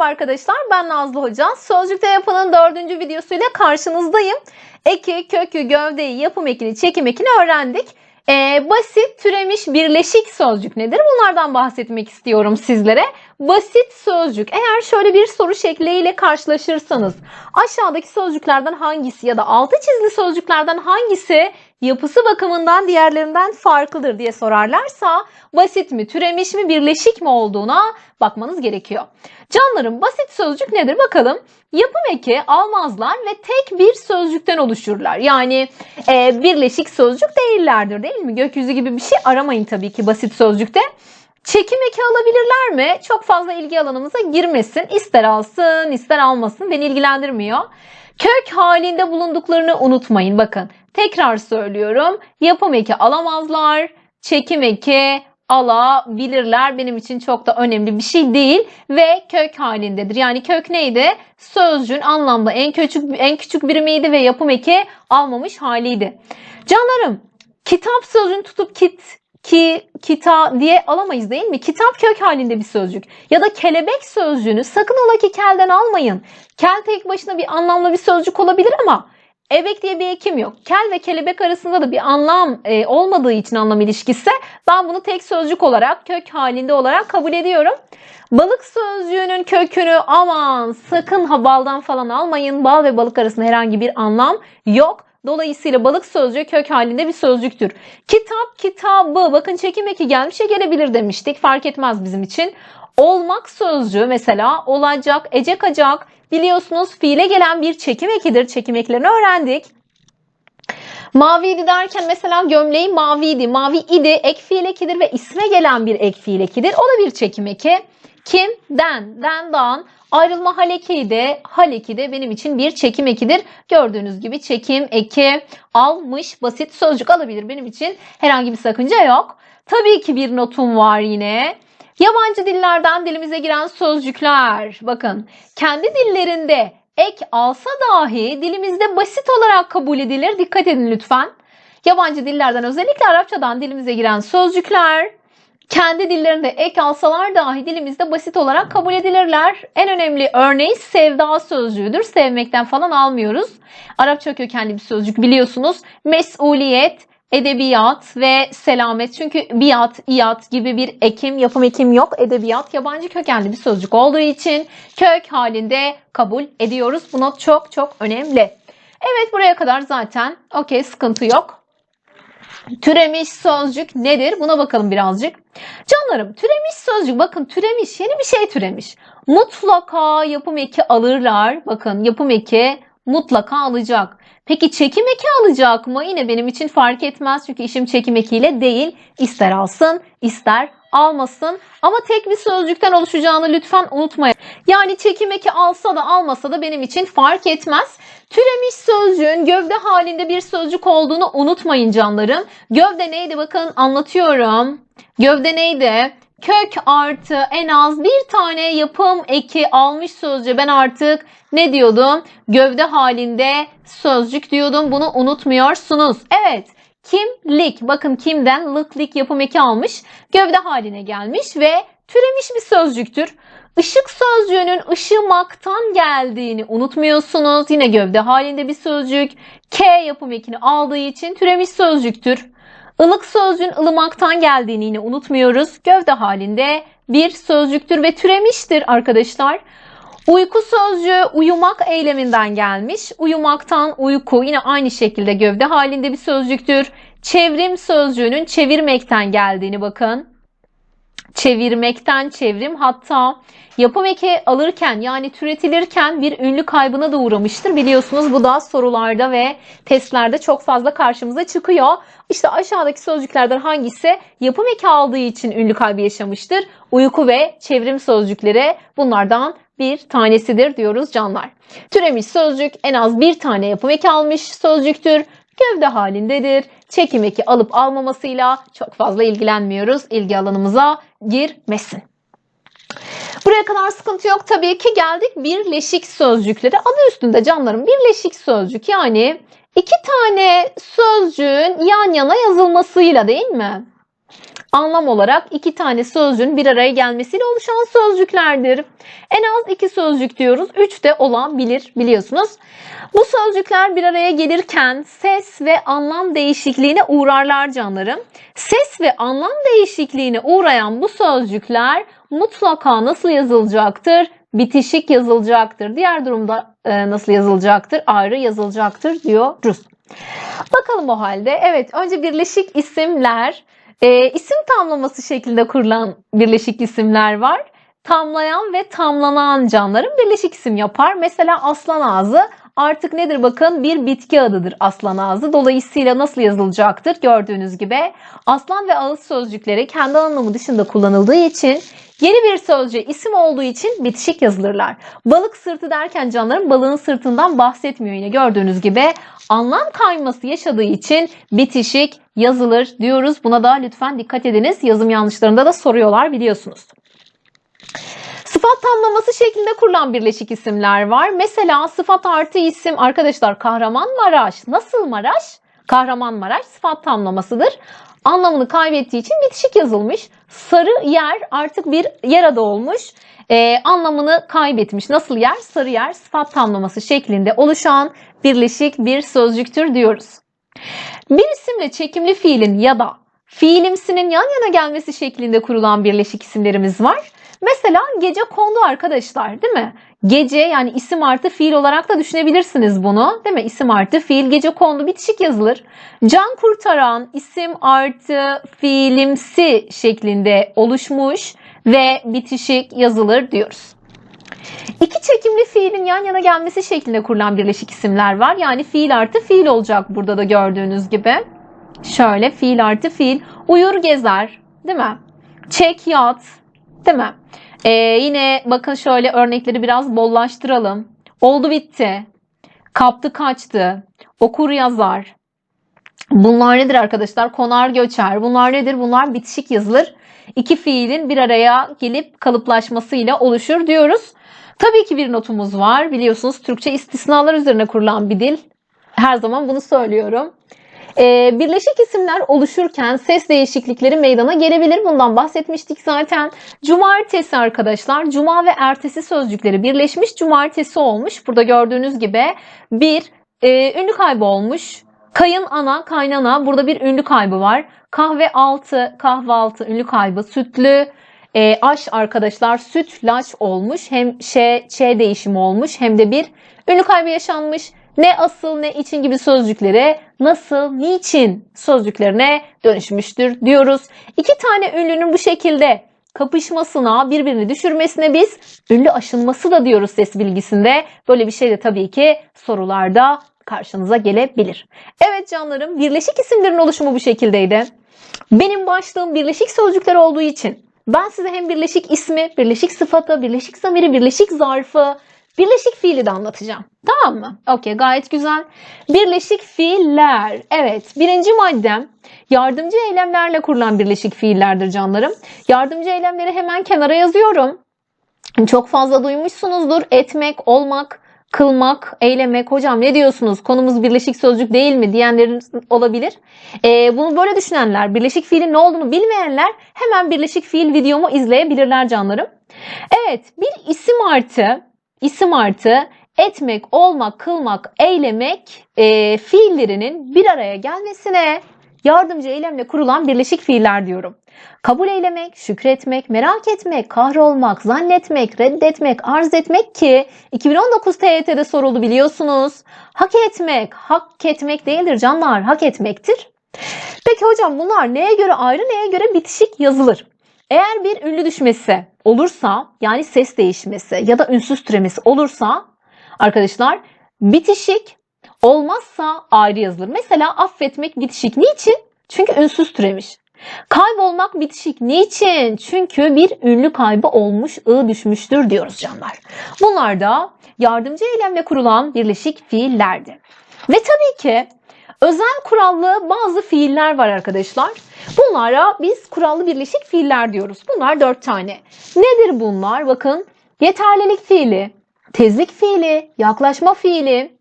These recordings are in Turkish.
Merhaba arkadaşlar ben Nazlı Hoca. Sözcükte yapının dördüncü videosuyla karşınızdayım. Eki, kökü, gövdeyi, yapım ekini, çekim ekini öğrendik. Ee, basit, türemiş, birleşik sözcük nedir? Bunlardan bahsetmek istiyorum sizlere. Basit sözcük. Eğer şöyle bir soru şekliyle karşılaşırsanız aşağıdaki sözcüklerden hangisi ya da altı çizili sözcüklerden hangisi yapısı bakımından diğerlerinden farklıdır diye sorarlarsa basit mi, türemiş mi, birleşik mi olduğuna bakmanız gerekiyor. Canlarım basit sözcük nedir bakalım. Yapım eki almazlar ve tek bir sözcükten oluşurlar. Yani e, birleşik sözcük değillerdir değil mi? Gökyüzü gibi bir şey aramayın tabii ki basit sözcükte. Çekim eki alabilirler mi? Çok fazla ilgi alanımıza girmesin. İster alsın ister almasın beni ilgilendirmiyor. Kök halinde bulunduklarını unutmayın. Bakın tekrar söylüyorum. Yapım eki alamazlar. Çekim eki alabilirler. Benim için çok da önemli bir şey değil ve kök halindedir. Yani kök neydi? Sözcüğün anlamda en küçük en küçük birimiydi ve yapım eki almamış haliydi. Canlarım, kitap sözcüğünü tutup kit ki kita diye alamayız değil mi? Kitap kök halinde bir sözcük. Ya da kelebek sözcüğünü sakın ola ki kelden almayın. Kel tek başına bir anlamlı bir sözcük olabilir ama Ebek diye bir ekim yok. Kel ve kelebek arasında da bir anlam e, olmadığı için anlam ilişkisi ben bunu tek sözcük olarak kök halinde olarak kabul ediyorum. Balık sözcüğünün kökünü aman sakın ha baldan falan almayın. Bal ve balık arasında herhangi bir anlam yok. Dolayısıyla balık sözcüğü kök halinde bir sözcüktür. Kitap, kitabı bakın çekim eki gelmişe gelebilir demiştik. Fark etmez bizim için. Olmak sözcüğü mesela olacak, ecekacak biliyorsunuz fiile gelen bir çekim ekidir. Çekim eklerini öğrendik. Maviydi derken mesela gömleği maviydi, mavi idi, ek fiil ekidir ve isme gelen bir ek fiil ekidir. O da bir çekim eki. Kim? Den, den, dan. Ayrılma hal eki de, hal eki de benim için bir çekim ekidir. Gördüğünüz gibi çekim eki almış basit sözcük alabilir. Benim için herhangi bir sakınca yok. Tabii ki bir notum var yine. Yabancı dillerden dilimize giren sözcükler. Bakın kendi dillerinde ek alsa dahi dilimizde basit olarak kabul edilir. Dikkat edin lütfen. Yabancı dillerden özellikle Arapçadan dilimize giren sözcükler kendi dillerinde ek alsalar dahi dilimizde basit olarak kabul edilirler. En önemli örneği sevda sözcüğüdür. Sevmekten falan almıyoruz. Arapça kökenli bir sözcük biliyorsunuz. Mesuliyet, edebiyat ve selamet. Çünkü biat, iyat gibi bir ekim, yapım ekim yok. Edebiyat yabancı kökenli bir sözcük olduğu için kök halinde kabul ediyoruz. Bu not çok çok önemli. Evet buraya kadar zaten okey sıkıntı yok. Türemiş sözcük nedir? Buna bakalım birazcık. Canlarım türemiş sözcük bakın türemiş yeni bir şey türemiş. Mutlaka yapım eki alırlar. Bakın yapım eki mutlaka alacak. Peki çekim eki alacak mı? Yine benim için fark etmez çünkü işim çekim ekiyle değil. İster alsın ister almasın ama tek bir sözcükten oluşacağını lütfen unutmayın. Yani çekim eki alsa da almasa da benim için fark etmez. Türemiş sözcüğün gövde halinde bir sözcük olduğunu unutmayın canlarım. Gövde neydi bakın anlatıyorum. Gövde neydi? Kök artı en az bir tane yapım eki almış sözcüğü ben artık ne diyordum? Gövde halinde sözcük diyordum. Bunu unutmuyorsunuz. Evet. Kimlik. Bakın kimden lıklik yapım eki almış. Gövde haline gelmiş ve türemiş bir sözcüktür. Işık sözcüğünün ışımaktan geldiğini unutmuyorsunuz. Yine gövde halinde bir sözcük. K yapım ekini aldığı için türemiş sözcüktür. Ilık sözcüğün ılımaktan geldiğini yine unutmuyoruz. Gövde halinde bir sözcüktür ve türemiştir arkadaşlar. Uyku sözcüğü uyumak eyleminden gelmiş. Uyumaktan uyku yine aynı şekilde gövde halinde bir sözcüktür. Çevrim sözcüğünün çevirmekten geldiğini bakın. Çevirmekten çevrim hatta yapım eki alırken yani türetilirken bir ünlü kaybına da uğramıştır. Biliyorsunuz bu da sorularda ve testlerde çok fazla karşımıza çıkıyor. İşte aşağıdaki sözcüklerden hangisi yapım eki aldığı için ünlü kaybı yaşamıştır? Uyku ve çevrim sözcükleri bunlardan bir tanesidir diyoruz canlar. Türemiş sözcük en az bir tane yapım eki almış sözcüktür. Gövde halindedir. Çekim eki alıp almamasıyla çok fazla ilgilenmiyoruz. İlgi alanımıza girmesin. Buraya kadar sıkıntı yok tabii ki geldik birleşik sözcükleri. Adı üstünde canlarım birleşik sözcük yani iki tane sözcüğün yan yana yazılmasıyla değil mi? Anlam olarak iki tane sözcüğün bir araya gelmesiyle oluşan sözcüklerdir. En az iki sözcük diyoruz. Üç de olabilir biliyorsunuz. Bu sözcükler bir araya gelirken ses ve anlam değişikliğine uğrarlar canlarım. Ses ve anlam değişikliğine uğrayan bu sözcükler mutlaka nasıl yazılacaktır? Bitişik yazılacaktır. Diğer durumda e, nasıl yazılacaktır? Ayrı yazılacaktır diyoruz. Bakalım o halde. Evet önce birleşik isimler, e, isim tamlaması şeklinde kurulan birleşik isimler var. Tamlayan ve tamlanan canların birleşik isim yapar. Mesela aslan ağzı artık nedir bakın bir bitki adıdır aslan ağzı. Dolayısıyla nasıl yazılacaktır gördüğünüz gibi. Aslan ve ağız sözcükleri kendi anlamı dışında kullanıldığı için Yeni bir sözcüğe isim olduğu için bitişik yazılırlar. Balık sırtı derken canlarım balığın sırtından bahsetmiyor yine gördüğünüz gibi. Anlam kayması yaşadığı için bitişik yazılır diyoruz. Buna da lütfen dikkat ediniz. Yazım yanlışlarında da soruyorlar biliyorsunuz. Sıfat tamlaması şeklinde kurulan birleşik isimler var. Mesela sıfat artı isim arkadaşlar Kahramanmaraş. Nasıl Maraş? Kahramanmaraş sıfat tamlamasıdır. Anlamını kaybettiği için bitişik yazılmış. Sarı yer artık bir yer adı olmuş. Ee, anlamını kaybetmiş. Nasıl yer? Sarı yer sıfat tamlaması şeklinde oluşan birleşik bir sözcüktür diyoruz. Bir isimle çekimli fiilin ya da fiilimsinin yan yana gelmesi şeklinde kurulan birleşik isimlerimiz var. Mesela gece kondu arkadaşlar değil mi? Gece yani isim artı fiil olarak da düşünebilirsiniz bunu. Değil mi? İsim artı fiil gece kondu bitişik yazılır. Can kurtaran isim artı fiilimsi şeklinde oluşmuş ve bitişik yazılır diyoruz. İki çekimli fiilin yan yana gelmesi şeklinde kurulan birleşik isimler var. Yani fiil artı fiil olacak burada da gördüğünüz gibi. Şöyle fiil artı fiil. Uyur gezer değil mi? Çek yat değil mi? Ee, yine bakın şöyle örnekleri biraz bollaştıralım. Oldu bitti. Kaptı kaçtı. Okur yazar. Bunlar nedir arkadaşlar? Konar göçer. Bunlar nedir? Bunlar bitişik yazılır. İki fiilin bir araya gelip kalıplaşmasıyla oluşur diyoruz. Tabii ki bir notumuz var. Biliyorsunuz Türkçe istisnalar üzerine kurulan bir dil. Her zaman bunu söylüyorum. Ee, birleşik isimler oluşurken ses değişiklikleri meydana gelebilir. Bundan bahsetmiştik zaten. Cumartesi arkadaşlar. Cuma ve ertesi sözcükleri birleşmiş. Cumartesi olmuş. Burada gördüğünüz gibi bir e, ünlü kaybı olmuş. Kayın ana, kaynana. Burada bir ünlü kaybı var. Kahve altı, kahvaltı ünlü kaybı. Sütlü, e, aş arkadaşlar süt laç olmuş. Hem ş, ç değişimi olmuş hem de bir ünlü kaybı yaşanmış. Ne asıl ne için gibi sözcüklere nasıl, niçin sözcüklerine dönüşmüştür diyoruz. İki tane ünlünün bu şekilde kapışmasına, birbirini düşürmesine biz ünlü aşınması da diyoruz ses bilgisinde. Böyle bir şey de tabii ki sorularda karşınıza gelebilir. Evet canlarım, birleşik isimlerin oluşumu bu şekildeydi. Benim başlığım birleşik sözcükler olduğu için ben size hem birleşik ismi, birleşik sıfatı, birleşik zamiri, birleşik zarfı, birleşik fiili de anlatacağım. Tamam mı? Okey gayet güzel. Birleşik fiiller. Evet birinci maddem yardımcı eylemlerle kurulan birleşik fiillerdir canlarım. Yardımcı eylemleri hemen kenara yazıyorum. Çok fazla duymuşsunuzdur. Etmek, olmak, kılmak, eylemek. Hocam ne diyorsunuz? Konumuz birleşik sözcük değil mi? diyenleriniz olabilir. Ee, bunu böyle düşünenler, birleşik fiilin ne olduğunu bilmeyenler hemen birleşik fiil videomu izleyebilirler canlarım. Evet, bir isim artı, isim artı etmek, olmak, kılmak, eylemek e, fiillerinin bir araya gelmesine yardımcı eylemle kurulan birleşik fiiller diyorum. Kabul eylemek, şükretmek, merak etmek, kahrolmak, zannetmek, reddetmek, arz etmek ki 2019 TYT'de soruldu biliyorsunuz. Hak etmek, hak etmek değildir canlar, hak etmektir. Peki hocam bunlar neye göre ayrı, neye göre bitişik yazılır? Eğer bir ünlü düşmesi olursa, yani ses değişmesi ya da ünsüz türemesi olursa arkadaşlar bitişik olmazsa ayrı yazılır. Mesela affetmek bitişik. Niçin? Çünkü ünsüz türemiş. Kaybolmak bitişik. Niçin? Çünkü bir ünlü kaybı olmuş, ı düşmüştür diyoruz canlar. Bunlar da yardımcı eylemle kurulan birleşik fiillerdi. Ve tabii ki özel kurallı bazı fiiller var arkadaşlar. Bunlara biz kurallı birleşik fiiller diyoruz. Bunlar dört tane. Nedir bunlar? Bakın yeterlilik fiili, tezlik fiili, yaklaşma fiili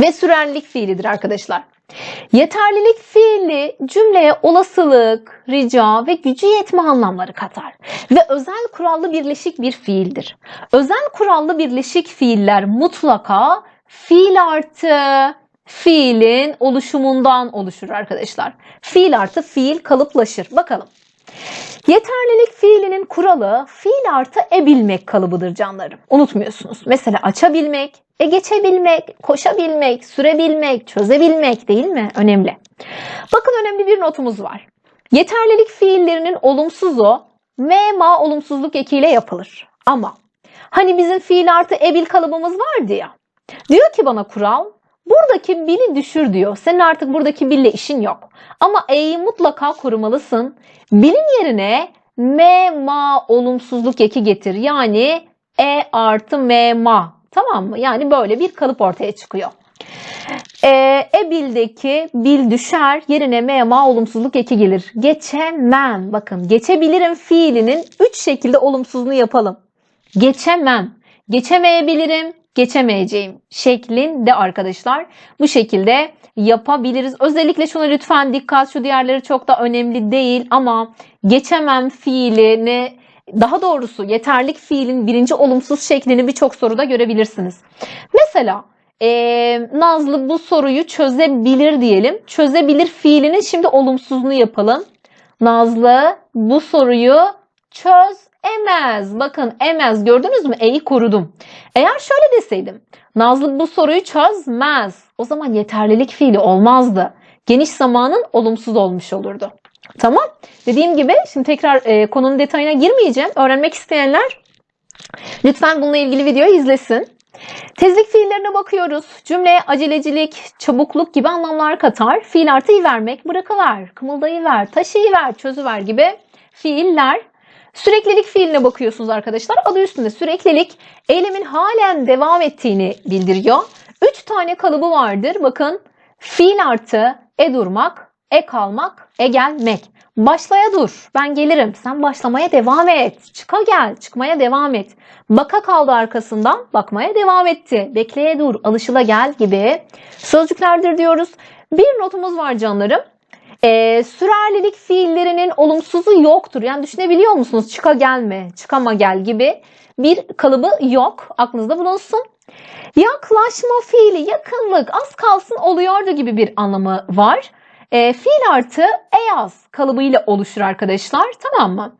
ve sürerlilik fiilidir arkadaşlar. Yeterlilik fiili cümleye olasılık, rica ve gücü yetme anlamları katar. Ve özel kurallı birleşik bir fiildir. Özel kurallı birleşik fiiller mutlaka fiil artı fiilin oluşumundan oluşur arkadaşlar. Fiil artı fiil kalıplaşır. Bakalım. Yeterlilik fiilinin kuralı fiil artı ebilmek kalıbıdır canlarım. Unutmuyorsunuz. Mesela açabilmek, e geçebilmek, koşabilmek, sürebilmek, çözebilmek değil mi? Önemli. Bakın önemli bir notumuz var. Yeterlilik fiillerinin olumsuzu me ma olumsuzluk ekiyle yapılır. Ama hani bizim fiil artı ebil kalıbımız vardı ya. Diyor ki bana kural buradaki bili düşür diyor. Senin artık buradaki bille işin yok. Ama e'yi mutlaka korumalısın. Bilin yerine me ma olumsuzluk eki getir. Yani e artı me ma. Tamam mı? Yani böyle bir kalıp ortaya çıkıyor. E, e bildeki bil düşer yerine me ma olumsuzluk eki gelir. Geçemem. Bakın geçebilirim fiilinin 3 şekilde olumsuzluğunu yapalım. Geçemem. Geçemeyebilirim. Geçemeyeceğim şeklinde arkadaşlar. Bu şekilde yapabiliriz. Özellikle şuna lütfen dikkat. Şu diğerleri çok da önemli değil ama geçemem fiilini daha doğrusu yeterlik fiilin birinci olumsuz şeklini birçok soruda görebilirsiniz. Mesela ee, Nazlı bu soruyu çözebilir diyelim. Çözebilir fiilinin şimdi olumsuzluğunu yapalım. Nazlı bu soruyu çözemez. Bakın emez gördünüz mü? E'yi korudum. Eğer şöyle deseydim. Nazlı bu soruyu çözmez. O zaman yeterlilik fiili olmazdı. Geniş zamanın olumsuz olmuş olurdu. Tamam. Dediğim gibi şimdi tekrar e, konunun detayına girmeyeceğim. Öğrenmek isteyenler lütfen bununla ilgili videoyu izlesin. Tezlik fiillerine bakıyoruz. Cümleye acelecilik, çabukluk gibi anlamlar katar. Fiil artıyı vermek, bırakıver, kımıldayıver, taşıyıver, çözüver gibi fiiller. Süreklilik fiiline bakıyorsunuz arkadaşlar. Adı üstünde süreklilik eylemin halen devam ettiğini bildiriyor. Üç tane kalıbı vardır. Bakın fiil artı e durmak, e kalmak, e gelmek. Başlaya dur. Ben gelirim. Sen başlamaya devam et. Çıka gel. Çıkmaya devam et. Baka kaldı arkasından. Bakmaya devam etti. Bekleye dur. Alışıla gel gibi sözcüklerdir diyoruz. Bir notumuz var canlarım. Ee, sürerlilik fiillerinin olumsuzu yoktur. Yani düşünebiliyor musunuz? Çıka gelme, çıkama gel gibi bir kalıbı yok. Aklınızda bulunsun. Yaklaşma fiili yakınlık az kalsın oluyordu gibi bir anlamı var. E, fiil artı eyaz kalıbıyla oluşur arkadaşlar. Tamam mı?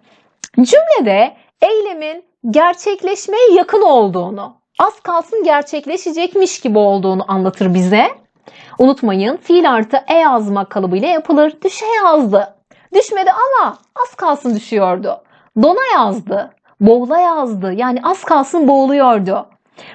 Cümlede eylemin gerçekleşmeye yakın olduğunu, az kalsın gerçekleşecekmiş gibi olduğunu anlatır bize. Unutmayın fiil artı e yazma kalıbıyla yapılır. Düşe yazdı. Düşmedi ama az kalsın düşüyordu. Dona yazdı. Boğula yazdı. Yani az kalsın boğuluyordu.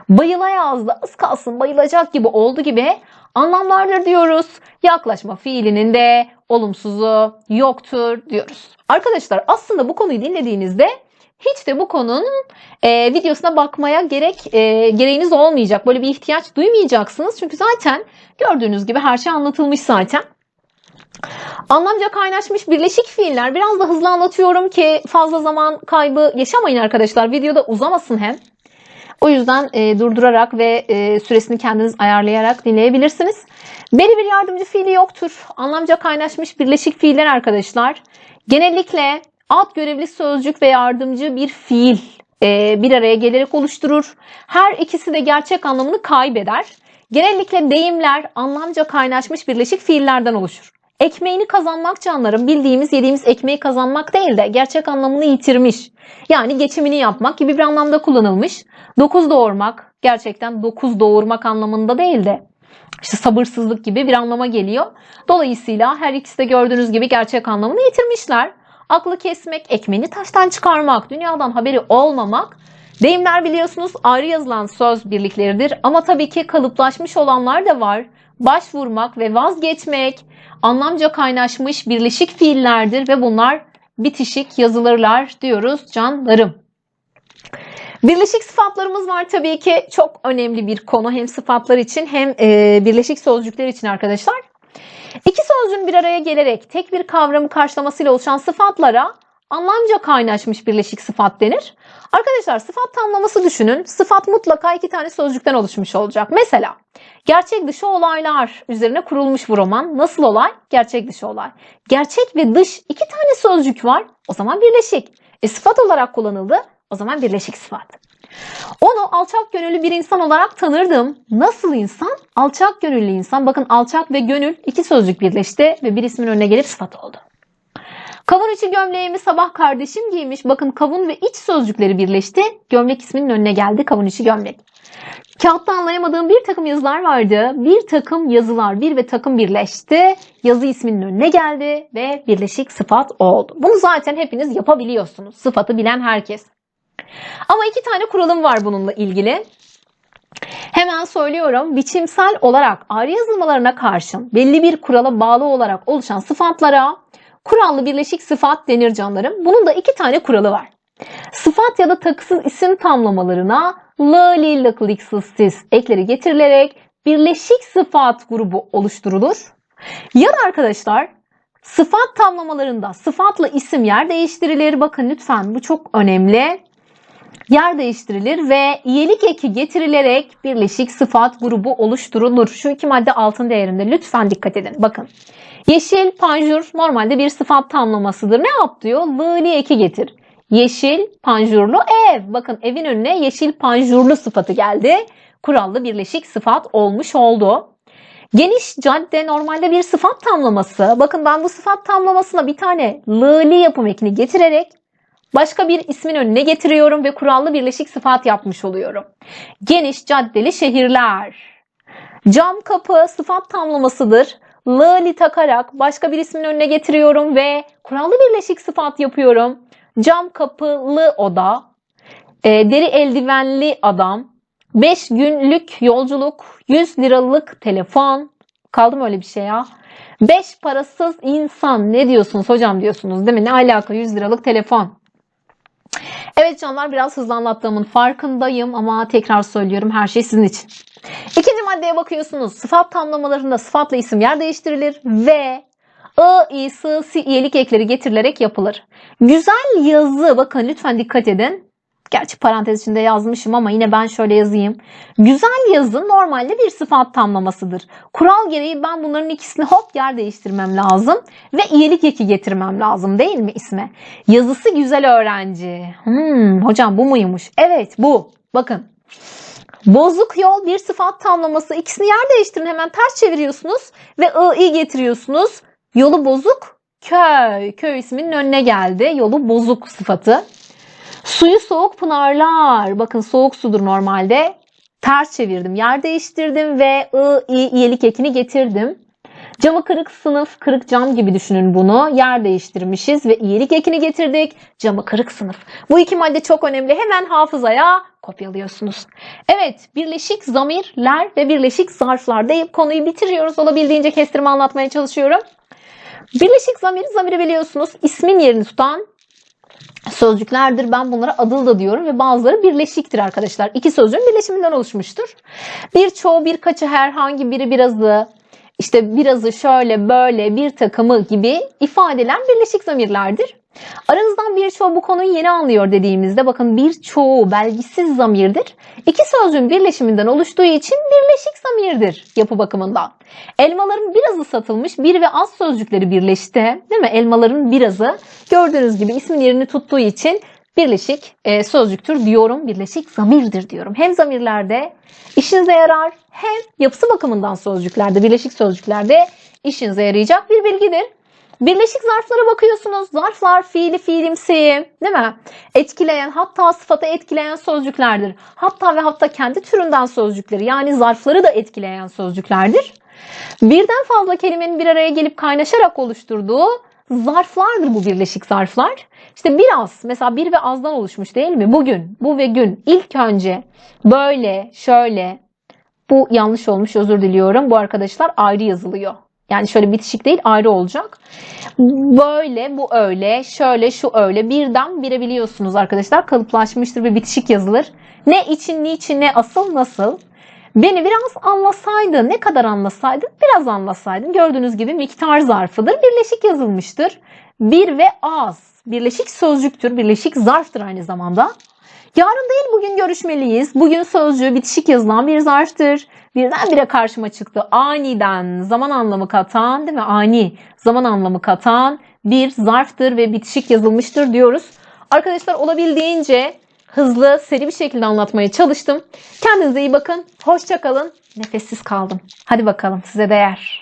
Bayıla yazdı. Az kalsın bayılacak gibi oldu gibi anlamlardır diyoruz. Yaklaşma fiilinin de olumsuzu yoktur diyoruz. Arkadaşlar aslında bu konuyu dinlediğinizde hiç de bu konunun e, videosuna bakmaya gerek e, gereğiniz olmayacak. Böyle bir ihtiyaç duymayacaksınız. Çünkü zaten gördüğünüz gibi her şey anlatılmış zaten. Anlamca kaynaşmış birleşik fiiller. Biraz da hızlı anlatıyorum ki fazla zaman kaybı yaşamayın arkadaşlar. Videoda uzamasın hem. O yüzden e, durdurarak ve e, süresini kendiniz ayarlayarak dinleyebilirsiniz. Beri bir yardımcı fiili yoktur. Anlamca kaynaşmış birleşik fiiller arkadaşlar. Genellikle alt görevli sözcük ve yardımcı bir fiil e, bir araya gelerek oluşturur. Her ikisi de gerçek anlamını kaybeder. Genellikle deyimler anlamca kaynaşmış birleşik fiillerden oluşur. Ekmeğini kazanmak canlarım bildiğimiz yediğimiz ekmeği kazanmak değil de gerçek anlamını yitirmiş. Yani geçimini yapmak gibi bir anlamda kullanılmış. Dokuz doğurmak gerçekten dokuz doğurmak anlamında değil de işte sabırsızlık gibi bir anlama geliyor. Dolayısıyla her ikisi de gördüğünüz gibi gerçek anlamını yitirmişler. Aklı kesmek, ekmeğini taştan çıkarmak, dünyadan haberi olmamak. Deyimler biliyorsunuz ayrı yazılan söz birlikleridir ama tabii ki kalıplaşmış olanlar da var. Başvurmak ve vazgeçmek anlamca kaynaşmış birleşik fiillerdir ve bunlar bitişik yazılırlar diyoruz canlarım. Birleşik sıfatlarımız var tabii ki çok önemli bir konu hem sıfatlar için hem e, birleşik sözcükler için arkadaşlar. İki sözcüğün bir araya gelerek tek bir kavramı karşılamasıyla oluşan sıfatlara anlamca kaynaşmış birleşik sıfat denir. Arkadaşlar sıfat tamlaması düşünün. Sıfat mutlaka iki tane sözcükten oluşmuş olacak. Mesela gerçek dışı olaylar üzerine kurulmuş bu roman. Nasıl olay? Gerçek dışı olay. Gerçek ve dış iki tane sözcük var. O zaman birleşik. E, sıfat olarak kullanıldı. O zaman birleşik sıfat. Onu alçak gönüllü bir insan olarak tanırdım. Nasıl insan? Alçak gönüllü insan. Bakın alçak ve gönül iki sözcük birleşti ve bir ismin önüne gelip sıfat oldu. Kavun içi gömleğimi sabah kardeşim giymiş. Bakın kavun ve iç sözcükleri birleşti. Gömlek isminin önüne geldi kavun içi gömlek. Kağıtta anlayamadığım bir takım yazılar vardı. Bir takım yazılar bir ve takım birleşti. Yazı isminin önüne geldi ve birleşik sıfat oldu. Bunu zaten hepiniz yapabiliyorsunuz. Sıfatı bilen herkes. Ama iki tane kuralım var bununla ilgili. Hemen söylüyorum. Biçimsel olarak ayrı yazılmalarına karşın belli bir kurala bağlı olarak oluşan sıfatlara kurallı birleşik sıfat denir canlarım. Bunun da iki tane kuralı var. Sıfat ya da takısız isim tamlamalarına l, li, lık, ekleri getirilerek birleşik sıfat grubu oluşturulur. Ya da arkadaşlar sıfat tamlamalarında sıfatla isim yer değiştirilir. Bakın lütfen bu çok önemli yer değiştirilir ve iyelik eki getirilerek birleşik sıfat grubu oluşturulur. Şu iki madde altın değerinde lütfen dikkat edin. Bakın yeşil panjur normalde bir sıfat tamlamasıdır. Ne yap diyor? Lığli eki getir. Yeşil panjurlu ev. Bakın evin önüne yeşil panjurlu sıfatı geldi. Kurallı birleşik sıfat olmuş oldu. Geniş cadde normalde bir sıfat tamlaması. Bakın ben bu sıfat tamlamasına bir tane lığli yapım ekini getirerek başka bir ismin önüne getiriyorum ve kurallı birleşik sıfat yapmış oluyorum. Geniş caddeli şehirler. Cam kapı sıfat tamlamasıdır. Lali takarak başka bir ismin önüne getiriyorum ve kurallı birleşik sıfat yapıyorum. Cam kapılı oda, e, deri eldivenli adam, 5 günlük yolculuk, 100 liralık telefon. Kaldı mı öyle bir şey ya? 5 parasız insan ne diyorsunuz hocam diyorsunuz değil mi? Ne alaka 100 liralık telefon. Evet canlar biraz hızlı anlattığımın farkındayım ama tekrar söylüyorum her şey sizin için. İkinci maddeye bakıyorsunuz. Sıfat tamlamalarında sıfatla isim yer değiştirilir ve ı, i, s, si, iyelik ekleri getirilerek yapılır. Güzel yazı bakın lütfen dikkat edin. Gerçi parantez içinde yazmışım ama yine ben şöyle yazayım. Güzel yazı normalde bir sıfat tamlamasıdır. Kural gereği ben bunların ikisini hop yer değiştirmem lazım ve iyilik eki getirmem lazım değil mi isme? Yazısı güzel öğrenci. Hmm, hocam bu muymuş? Evet bu. Bakın. Bozuk yol bir sıfat tamlaması. İkisini yer değiştirin hemen ters çeviriyorsunuz ve ı, i getiriyorsunuz. Yolu bozuk köy. Köy isminin önüne geldi. Yolu bozuk sıfatı. Suyu soğuk pınarlar. Bakın soğuk sudur normalde. Ters çevirdim. Yer değiştirdim ve ı, i, iyelik ekini getirdim. Camı kırık sınıf, kırık cam gibi düşünün bunu. Yer değiştirmişiz ve iyilik ekini getirdik. Camı kırık sınıf. Bu iki madde çok önemli. Hemen hafızaya kopyalıyorsunuz. Evet, birleşik zamirler ve birleşik zarflar deyip konuyu bitiriyoruz. Olabildiğince kestirme anlatmaya çalışıyorum. Birleşik zamir, zamiri biliyorsunuz ismin yerini tutan sözcüklerdir. Ben bunlara adıl da diyorum ve bazıları birleşiktir arkadaşlar. İki sözcüğün birleşiminden oluşmuştur. Birçoğu, birkaçı, herhangi biri, birazı, işte birazı şöyle, böyle, bir takımı gibi ifadeler birleşik zamirlerdir. Aranızdan birçoğu bu konuyu yeni anlıyor dediğimizde bakın birçoğu belgisiz zamirdir. İki sözcüğün birleşiminden oluştuğu için birleşik zamirdir yapı bakımından. Elmaların birazı satılmış bir ve az sözcükleri birleşti. Değil mi? Elmaların birazı gördüğünüz gibi ismin yerini tuttuğu için birleşik e, sözcüktür diyorum. Birleşik zamirdir diyorum. Hem zamirlerde işinize yarar hem yapısı bakımından sözcüklerde, birleşik sözcüklerde işinize yarayacak bir bilgidir. Birleşik zarflara bakıyorsunuz. Zarflar fiili fiilimsi değil mi? Etkileyen hatta sıfatı etkileyen sözcüklerdir. Hatta ve hatta kendi türünden sözcükleri yani zarfları da etkileyen sözcüklerdir. Birden fazla kelimenin bir araya gelip kaynaşarak oluşturduğu zarflardır bu birleşik zarflar. İşte biraz mesela bir ve azdan oluşmuş değil mi? Bugün, bu ve gün ilk önce böyle, şöyle bu yanlış olmuş özür diliyorum. Bu arkadaşlar ayrı yazılıyor. Yani şöyle bitişik değil ayrı olacak. Böyle bu öyle şöyle şu öyle birden bire biliyorsunuz arkadaşlar. Kalıplaşmıştır ve bitişik yazılır. Ne için niçin ne asıl nasıl. Beni biraz anlasaydın ne kadar anlasaydın biraz anlasaydın gördüğünüz gibi miktar zarfıdır birleşik yazılmıştır. bir ve az. Birleşik sözcüktür, birleşik zarftır aynı zamanda. Yarın değil bugün görüşmeliyiz. Bugün sözcüğü bitişik yazılan bir zarftır. Birdenbire karşıma çıktı. Aniden zaman anlamı katan değil mi? Ani zaman anlamı katan bir zarftır ve bitişik yazılmıştır diyoruz. Arkadaşlar olabildiğince hızlı, seri bir şekilde anlatmaya çalıştım. Kendinize iyi bakın. Hoşça kalın. Nefessiz kaldım. Hadi bakalım size değer.